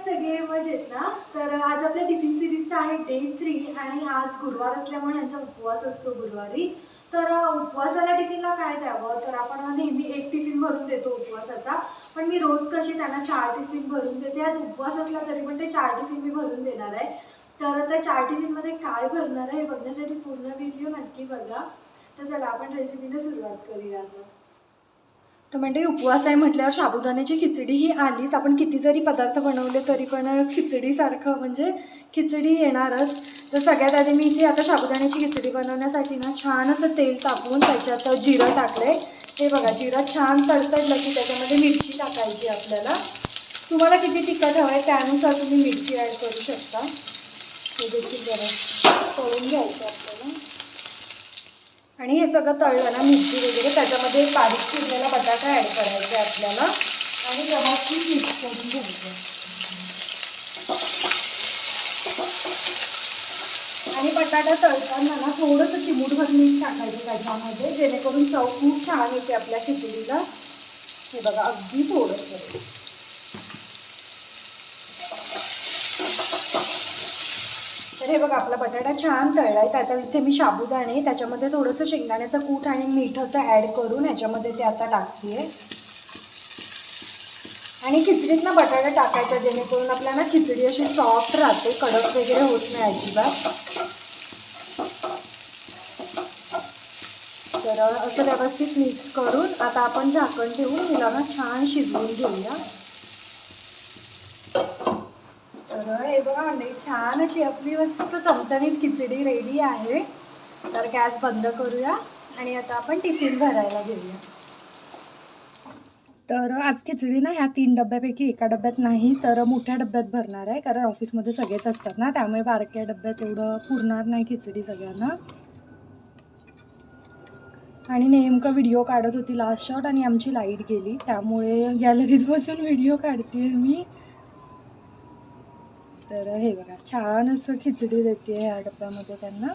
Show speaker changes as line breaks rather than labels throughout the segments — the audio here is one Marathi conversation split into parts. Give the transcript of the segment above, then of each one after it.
आहेत सगळे मजेत ना तर आज आपल्या टिफिन सिरीजचा आहे डे थ्री आणि आज गुरुवार असल्यामुळे यांचा उपवास असतो गुरुवारी. तर उपवासाला टिफिनला काय द्यावं? तर आपण नेहमी एक टिफिन भरून देतो उपवासाचा. पण मी रोज कशी त्यांना चार टिफिन भरून देते? आज उपवास असला तरी पण ते चार टिफिन मी भरून देणार आहे. तर त्या चार टिफिनमध्ये काय भरणार आहे हे बघण्यासाठी पूर्ण व्हिडिओ नक्की बघा. तर चला आपण रेसिपीला सुरुवात करूया आता. तर म्हणजे उपवास आहे म्हटल्यावर साबुदाण्याची खिचडी ही आलीच. आपण किती जरी पदार्थ बनवले तरी पण खिचडीसारखं म्हणजे खिचडी येणारच. तर सगळ्यात आधी मी इथे आता साबुदाण्याची खिचडी बनवण्यासाठी ना छान असं तेल तापवून त्याच्यात जिरं टाकलंय. हे बघा जिरं छान तडतडलं की त्याच्यामध्ये मिरची टाकायची आपल्याला. तुम्हाला किती तिखट हवं आहे त्यानुसार तुम्ही मिरची ॲड करू शकता. हे देखील जरा करून घ्यायचं आपल्याला. आणि हे सगळं तळलं ना मिरची वगैरे त्याच्यामध्ये बारीक चिरलेला बटाटा ॲड करायचा आहे आपल्याला. आणि व्यवस्थित मिक्स करून घ्यायचं. आणि बटाटा तळताना ना थोडंसं चिमूटभर मीठ टाकायचं त्याच्यामध्ये जेणेकरून चव खूप छान येते आपल्या खिचडीला. हे बघा अगदी थोडंसं. हे बघा आपला बटाटा छान तळला आहे. त्यात इथे मी साबुदाणे त्याच्यामध्ये थोडंसं शेंगदाण्याचं कूट आणि मिठाचं ॲड करून ह्याच्यामध्ये ते आता टाकते. आणि खिचडीत ना बटाटा टाकायचा जेणेकरून आपल्याला खिचडी अशी सॉफ्ट राहते कडक वगैरे होत नाही अजिबात. तर असं व्यवस्थित मिक्स करून आता आपण झाकण ठेवून मुलांना छान शिजवून घेऊया. तर हे बघा मंडळी छान अशी आपली मस्त चमचमीत खिचडी रेडी आहे. तर गॅस बंद करूया आणि आता आपण टिफिन भरायला घेऊया तर आज खिचडी ना ह्या तीन डब्यापैकी एका डब्यात नाही तर मोठ्या डब्यात भरणार आहे कारण ऑफिसमध्ये सगळेच असतात ना त्यामुळे बारक्या डब्यात एवढं पुरणार नाही खिचडी सगळ्यांना. आणि नेमकं व्हिडिओ काढत होती लास्ट शॉट आणि आमची लाइट गेली त्यामुळे गॅलरीत बसून व्हिडिओ काढते मी. तर हे बघा छान असं खिचडी देते ह्या डब्यामध्ये त्यांना.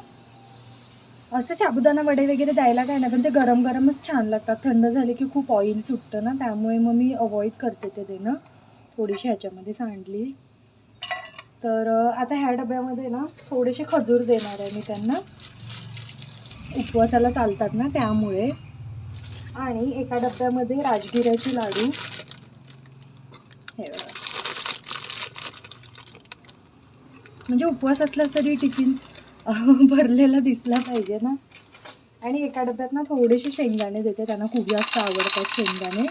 असं साबुदाणा वडे वगैरे द्यायला काय नाही पण ते गरम गरमच छान लागतात. थंड झाले की खूप ऑइल सुटतं ना त्यामुळे मग मी अवॉइड करते ते देणं. थोडीशी ह्याच्यामध्ये सांडली. तर आता ह्या डब्यामध्ये ना थोडेसे खजूर देणार आहे मी त्यांना. उपवासाला चालतात ना त्यामुळे. आणि एका डब्यामध्ये राजगिऱ्याचे लाडू. हे बघा म्हणजे उपवास असला तरी टिफिन भरलेला दिसला पाहिजे ना. आणि एका डब्यात ना थोडेसे शेंगदाणे देते त्यांना खूप जास्त आवडतात शेंगदाणे.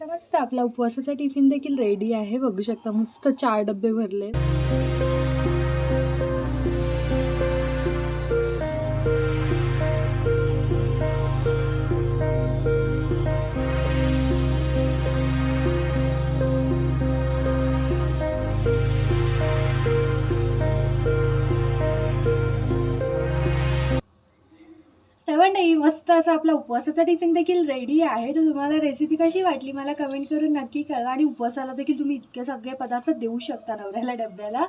तर मस्त आपला उपवासाचा टिफिन देखील रेडी आहे. बघू शकता मस्त चार डबे भरले पण नाही मस्त असं आपला उपवासाचा टिफिन देखील रेडी आहे. तर तुम्हाला रेसिपी कशी वाटली मला कमेंट करून नक्की कळवा. आणि उपवासाला देखील तुम्ही इतके सगळे पदार्थ देऊ शकता नवऱ्याला डब्याला.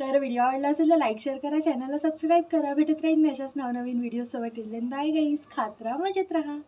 तर व्हिडिओ आवडला असेल तर लाईक शेअर करा. चॅनलला सबस्क्राईब करा. भेटत राहील मी अशाच नवनवीन व्हिडिओसोबत सोबत. बाय गाईज खात राहा मजेत राहा.